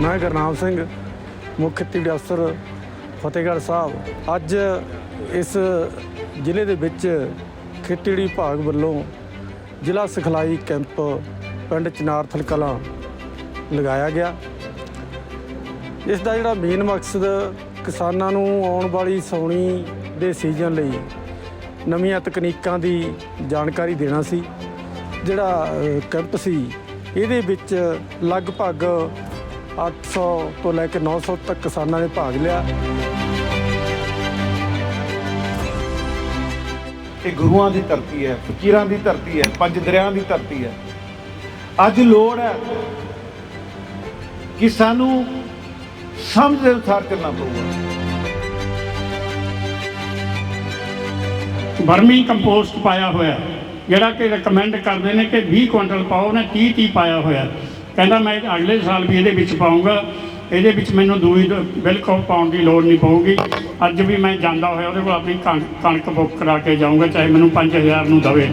ਮੈਂ ਗੁਰਨਾਮ ਸਿੰਘ, ਮੁੱਖ ਖੇਤੀਬਾੜੀ ਅਫਸਰ, ਫਤਿਹਗੜ੍ਹ ਸਾਹਿਬ। ਅੱਜ ਇਸ ਜ਼ਿਲ੍ਹੇ ਦੇ ਵਿੱਚ ਖੇਤੀਬਾੜੀ ਵਿਭਾਗ ਵੱਲੋਂ ਜ਼ਿਲ੍ਹਾ ਸਿਖਲਾਈ ਕੈਂਪ ਪਿੰਡ ਚਨਾਰਥਲ ਕਲਾਂ ਲਗਾਇਆ ਗਿਆ। ਇਸ ਦਾ ਜਿਹੜਾ ਮੇਨ ਮਕਸਦ ਕਿਸਾਨਾਂ ਨੂੰ ਆਉਣ ਵਾਲੀ ਸੌਣੀ ਦੇ ਸੀਜ਼ਨ ਲਈ ਨਵੀਆਂ ਤਕਨੀਕਾਂ ਦੀ ਜਾਣਕਾਰੀ ਦੇਣਾ ਸੀ। ਜਿਹੜਾ ਕੈਂਪ ਸੀ, ਇਹਦੇ ਵਿੱਚ ਲਗਭਗ 800 ਤੋਂ ਲੈ ਕੇ 900 ਤੱਕ ਕਿਸਾਨਾਂ ਨੇ ਭਾਗ ਲਿਆ। ਇਹ ਗੁਰੂਆਂ ਦੀ ਧਰਤੀ ਹੈ ਫਕੀਰਾਂ ਦੀ ਧਰਤੀ ਹੈ ਪੰਜ ਦਰਿਆਵਾਂ ਦੀ ਧਰਤੀ ਹੈ। ਅੱਜ ਲੋੜ ਹੈ ਕਿ ਸਾਨੂੰ ਸਮਝ ਦੇ ਅਨੁਸਾਰ ਚੱਲਣਾ ਪਊਗਾ। ਵਰਮੀ ਕੰਪੋਸਟ ਪਾਇਆ ਹੋਇਆ ਜਿਹੜਾ ਕਿ ਰეკਮੈਂਡ ਕਰਦੇ ਨੇ ਕਿ 20 ਕੁਇੰਟਲ ਪਾਓ ਨੇ 30 30 ਪਾਇਆ ਹੋਇਆ। ਕਹਿੰਦਾ ਮੈਂ ਅਗਲੇ ਸਾਲ ਵੀ ਇਹਦੇ ਵਿੱਚ ਪਾਉਂਗਾ ਇਹਦੇ ਵਿੱਚ ਮੈਨੂੰ ਦੂਈ ਬਿਲਕੁਲ ਪਾਉਣ ਦੀ ਲੋੜ ਨਹੀਂ ਪਊਗੀ। ਅੱਜ ਵੀ ਮੈਂ ਜਾਂਦਾ ਹੋਇਆ, ਉਹਦੇ ਕੋਲ ਆਪਣੀ ਕਣ- ਕਣਕ ਬੁੱਕ ਕਰਾ ਕੇ ਜਾਊਂਗਾ, ਚਾਹੇ ਮੈਨੂੰ 5000 ਨੂੰ ਦਵੇ।